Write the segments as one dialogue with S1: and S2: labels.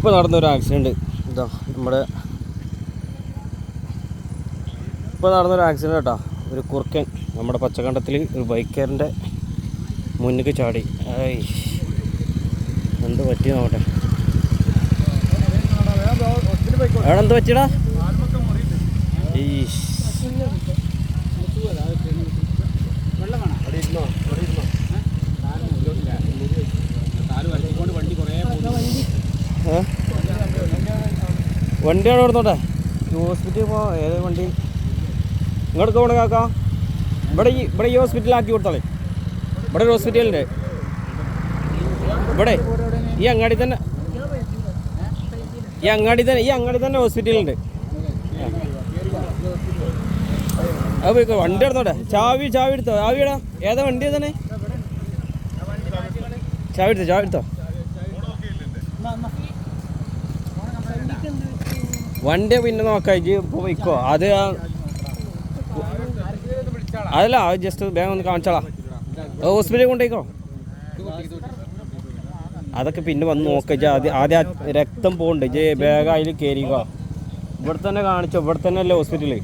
S1: ഇപ്പോൾ നടന്നൊരു ആക്സിഡന്റ് ഇതാ നമ്മുടെ ഇപ്പോൾ നടന്നൊരു ആക്സിഡന്റ് കേട്ടോ. ഒരു കുറുക്കൻ നമ്മുടെ പച്ചക്കണ്ടത്തിൽ ഒരു ബൈക്കറിന്റെ മുന്നിക്ക് ചാടി. എന്ത് പറ്റി നോക്കട്ടെ. എവിടെ എന്ത് പറ്റിയടാ? ഈശ്. ഏ? വണ്ടി അവിടെ കൊടുത്തോട്ടെ ഹോസ്പിറ്റലിൽ പോ ഏത് വണ്ടി? ഇങ്ങോട്ട് കൊണ്ട് കാക്ക. ഇവിടെ ഈ ഇവിടെ ഈ ഹോസ്പിറ്റലിലാക്കി കൊടുത്തോളേ. ഇവിടെ ഒരു ഹോസ്പിറ്റലുണ്ട് ഇവിടെ. ഈ അങ്ങാടി തന്നെ ഈ അങ്ങാടി തന്നെ ഈ അങ്ങാടി തന്നെ ഹോസ്പിറ്റലുണ്ട് അത് പോയിക്കോ വണ്ടി എടുത്തോട്ടെ. ചാവി ചാവി എടുത്തോ. ചാവിയടാ. ഏതാ വണ്ടി തന്നെ ചാവി എടുത്തോ ചാവി എടുത്തോ. വണ്ടി പിന്നെ നോക്കാം ഇജ്ജ് ഇപ്പോൾ പോയിക്കോ അത് അതല്ല അത് ജസ്റ്റ് വേഗം ഒന്ന് കാണിച്ചാളാ. ഹോസ്പിറ്റലിൽ കൊണ്ടുപോയിക്കോ? അതൊക്കെ പിന്നെ വന്ന് നോക്കാം ഇജ്ജ് ആദ്യം ആദ്യം രക്തം പോകണ്ട് ഇജ്ജ് വേഗം അതിൽ കയറിക്കോ ഇവിടെ തന്നെ കാണിച്ചോ ഇവിടെ തന്നെ അല്ലേ ഹോസ്പിറ്റലിൽ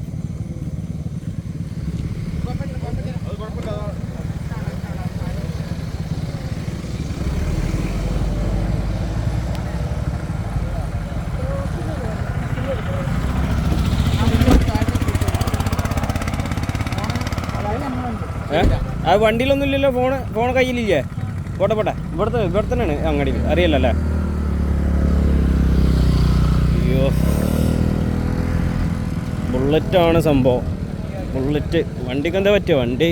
S1: ആ വണ്ടിയിലൊന്നും ഇല്ലല്ലോ ഫോണ് ഫോൺ കയ്യിലില്ലേ? പോട്ടെ പോട്ടെ. ഇവിടുത്തെ ഇവിടെ തന്നെയാണ്. അങ്ങാടി. അറിയില്ല അല്ലേ? അയ്യോ. ബുള്ളറ്റാണ് സംഭവം. ബുള്ളറ്റ്. വണ്ടിക്ക് എന്താ പറ്റുക വണ്ടി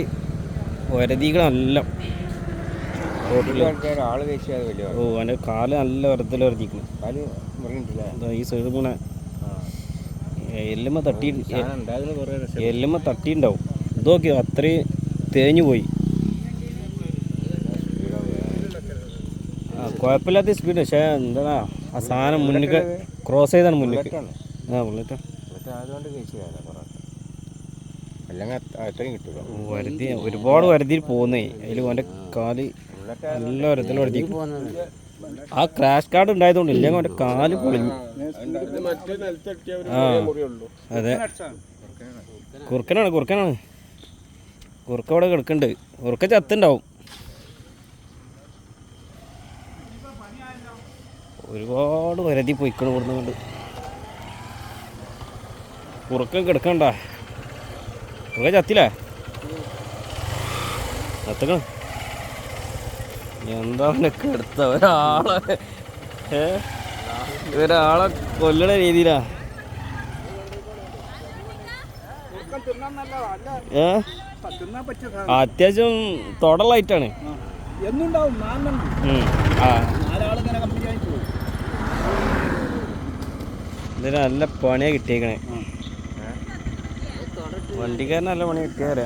S2: വലിയ
S1: ഓ അവന്റെ കാൽ നല്ല വരത്തിൽ
S2: മുറിഞ്ഞിട്ടില്ല?
S1: ഈ സൈഡ് എല്ലുമ്മ തട്ടി എല്ലുമ്മ തട്ടിയിട്ടുണ്ടാവും. ഇതൊക്കെ അത്രയും തേഞ്ഞു പോയി. ആ കുഴപ്പമില്ലാത്ത സ്പീഡ് പക്ഷേ എന്താ ആ സാധനം മുന്നിക്ക് ക്രോസ് ചെയ്താണ്
S2: മുന്നിൽ.
S1: ആ ബുള്ളറ്റ് വരുതി ഒരുപാട് വരുതിയിൽ പോകുന്നേ അതിൽ അവന്റെ കാൽ നല്ല വരത്തിൽ വരുതി ആ ക്രാഷ് കാർഡ് ഉണ്ടായതുകൊണ്ട് ഇല്ലെങ്കിൽ അവന്റെ കാൽ പൊളിഞ്ഞു. ആ അതെ. കുറുക്കനാണ് കുറുക്കനാണ്. കുറുക്ക അവിടെ കിടക്കുന്നുണ്ട്. കുറുക്ക ചത്തുണ്ടാവും. ഒരുപാട് വരതി പോയിക്കണം ഇവിടുന്ന് കൊണ്ട് കുറുക്ക കിടക്കണ്ട. കുറുക്ക ചത്തില്ലേ. ചത്തക്കണം. എന്താ അവനൊക്കെ എടുത്ത ഒരാളെ? ഒരാളെ കൊല്ലണ രീതിയിലാ.
S3: കമ്പനി തൊടലായിട്ടാണ്
S1: ഇതിന് നല്ല പണിയാ കിട്ടിയേക്കണേ. വണ്ടിക്കാരൻ നല്ല പണി കിട്ടിയാരാ